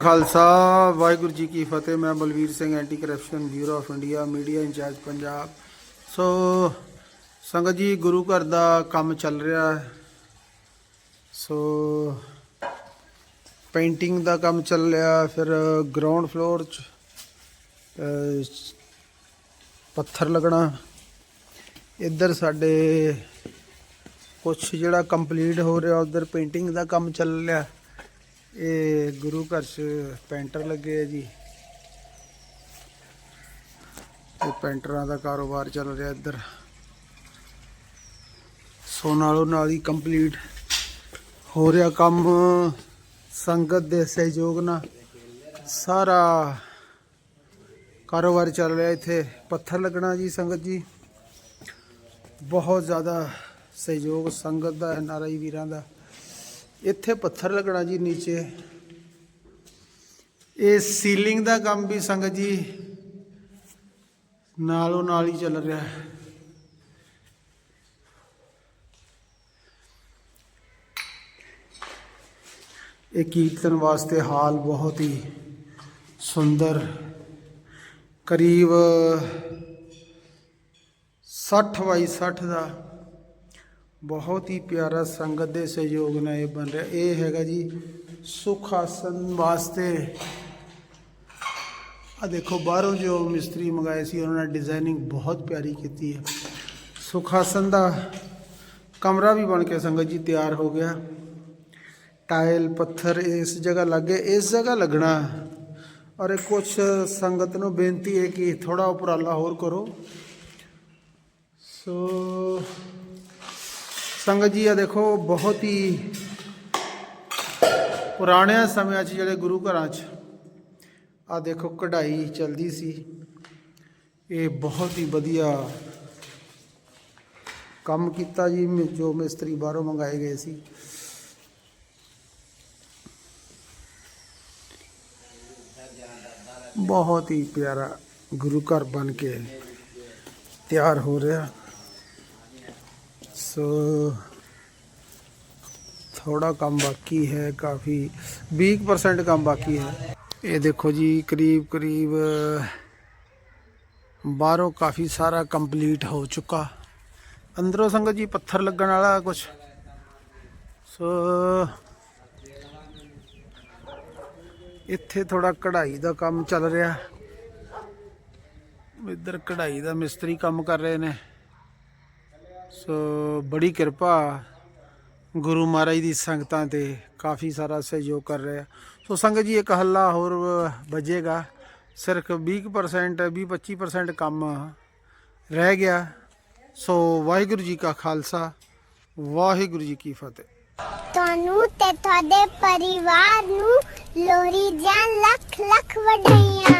ਖਾਲਸਾ, ਵਾਹਿਗੁਰੂ ਜੀ ਕੀ ਫਤਿਹ। ਮੈਂ Balvir Singh, anti corruption bureau of India media incharge Punjab. ਸੋ, ਸੰਗਤ ਜੀ, ਗੁਰੂ ਘਰ ਦਾ ਕੰਮ ਚੱਲ ਰਿਹਾ ਸੋ ਪੇਂਟਿੰਗ ਦਾ ਕੰਮ ਚੱਲ ਰਿਹਾ ਫਿਰ ਗਰਾਊਂਡ ਫਲੋਰ ਚ ਪੱਥਰ ਲੱਗਣਾ। ਇੱਧਰ ਸਾਡੇ ਕੁਝ ਜਿਹੜਾ ਕੰਪਲੀਟ ਹੋ ਰਿਹਾ, ਉਧਰ ਪੇਂਟਿੰਗ ਦਾ ਕੰਮ ਚੱਲ ਰਿਹਾ। ਇਹ ਗੁਰੂ ਘਰ ਚ ਪੈਂਟਰ ਲੱਗੇ ਆ ਜੀ। ਇਹ ਪੈਂਟਰਾਂ ਦਾ ਕਾਰੋਬਾਰ ਚੱਲ ਰਿਹਾ ਇੱਧਰ। ਸੋ ਨਾਲੋਂ ਨਾਲ ਹੀ ਕੰਪਲੀਟ ਹੋ ਰਿਹਾ ਕੰਮ। ਸੰਗਤ ਦੇ ਸਹਿਯੋਗ ਨਾਲ ਸਾਰਾ ਕਾਰੋਬਾਰ ਚੱਲ ਰਿਹਾ ਇੱਥੇ। ਪੱਥਰ ਲੱਗਣਾ ਜੀ ਸੰਗਤ ਜੀ। ਬਹੁਤ ਜ਼ਿਆਦਾ ਸਹਿਯੋਗ ਸੰਗਤ ਦਾ ਐਨਆਰਆਈ ਵੀਰਾਂ ਦਾ। ਇੱਥੇ ਪੱਥਰ ਲੱਗਣਾ ਜੀ ਨੀਚੇ। ਇਹ ਸੀਲਿੰਗ ਦਾ ਕੰਮ ਵੀ ਸੰਗਤ ਜੀ ਨਾਲੋਂ ਨਾਲ ਹੀ ਚੱਲ ਰਿਹਾ। ਹੈ ਇਹ ਕੀਰਤਨ ਵਾਸਤੇ ਹਾਲ ਬਹੁਤ ਹੀ ਸੁੰਦਰ। ਕਰੀਬ 60 ਬਾਈ 60 ਦਾ ਬਹੁਤ ਹੀ ਪਿਆਰਾ ਸੰਗਤ ਦੇ ਸਹਿਯੋਗ ਨਾਲ ਇਹ ਬਣ ਰਿਹਾ। ਇਹ ਹੈਗਾ ਜੀ ਸੁਖ ਆਸਨ ਵਾਸਤੇ। ਆ ਦੇਖੋ, ਬਾਹਰੋਂ ਜੋ ਮਿਸਤਰੀ ਮੰਗਾਏ ਸੀ, ਉਹਨਾਂ ਨੇ ਡਿਜ਼ਾਈਨਿੰਗ ਬਹੁਤ ਪਿਆਰੀ ਕੀਤੀ ਹੈ। ਸੁਖ ਆਸਨ ਦਾ ਕਮਰਾ ਵੀ ਬਣ ਕੇ ਸੰਗਤ ਜੀ ਤਿਆਰ ਹੋ ਗਿਆ। ਟਾਇਲ, ਪੱਥਰ, ਇਸ ਜਗ੍ਹਾ ਲੱਗੇ, ਇਸ ਜਗ੍ਹਾ ਲੱਗਣਾ। ਔਰ ਇਹ ਕੁਝ ਸੰਗਤ ਨੂੰ ਬੇਨਤੀ ਹੈ ਕਿ ਥੋੜਾ ਉਪਰਾਲਾ ਹੋਰ ਕਰੋ। ਸੋ ਸੰਗਤ ਜੀ ਆ ਦੇਖੋ, ਬਹੁਤ ਹੀ ਪੁਰਾਣਿਆਂ ਸਮਿਆਂ 'ਚ ਜਿਹੜੇ ਗੁਰੂ ਘਰਾਂ 'ਚ ਆ ਦੇਖੋ, ਕਢਾਈ ਚਲਦੀ ਸੀ। ਇਹ ਬਹੁਤ ਹੀ ਵਧੀਆ ਕੰਮ ਕੀਤਾ ਜੀ ਜੋ ਮਿਸਤਰੀ ਬਾਹਰੋਂ ਮੰਗਾਏ ਗਏ ਸੀ। ਬਹੁਤ ਹੀ ਪਿਆਰਾ ਗੁਰੂ ਘਰ ਬਣ ਕੇ ਤਿਆਰ ਹੋ ਰਿਹਾ। ਸੋ ਥੋੜਾ ਕੰਮ ਬਾਕੀ ਹੈ, ਕਾਫੀ 20% ਕੰਮ ਬਾਕੀ ਹੈ। ਇਹ ਦੇਖੋ ਜੀ, ਕਰੀਬ ਕਰੀਬ ਬਾਹਰੋਂ ਕਾਫੀ ਸਾਰਾ ਕੰਪਲੀਟ ਹੋ ਚੁੱਕਾ। ਅੰਦਰੋਂ ਸੰਗਤ ਜੀ ਪੱਥਰ ਲੱਗਣ ਵਾਲਾ ਕੁਝ ਸੋ, ਇੱਥੇ ਥੋੜਾ ਕਢਾਈ ਦਾ ਕੰਮ ਚੱਲ ਰਿਹਾ। ਇੱਧਰ ਕਢਾਈ ਦਾ ਮਿਸਤਰੀ ਕੰਮ ਕਰ ਰਹੇ ਨੇ। ਸੋ ਬੜੀ ਕਿਰਪਾ ਗੁਰੂ ਮਹਾਰਾਜ ਦੀ ਸੰਗਤਾਂ ਤੇ ਕਾਫੀ ਸਾਰਾ ਸਹਿਯੋਗ ਕਰ ਰਿਹਾ। ਸੋ ਸੰਗਤ ਜੀ, ਇੱਕ ਹੱਲਾ ਹੋਰ ਵੱਜੇਗਾ। ਸਿਰਫ 20% 20-25% ਕੰਮ ਰਹਿ ਗਿਆ। ਸੋ ਵਾਹਿਗੁਰੂ ਜੀ ਕਾ ਖਾਲਸਾ, ਵਾਹਿਗੁਰੂ ਜੀ ਕੀ ਫਤਿਹ। ਤੁਹਾਨੂੰ ਤੇ ਤੁਹਾਡੇ ਪਰਿਵਾਰ ਨੂੰ ਲੋਹੜੀ ਦੀਆਂ ਲੱਖ ਲੱਖ ਵਧਾਈਆਂ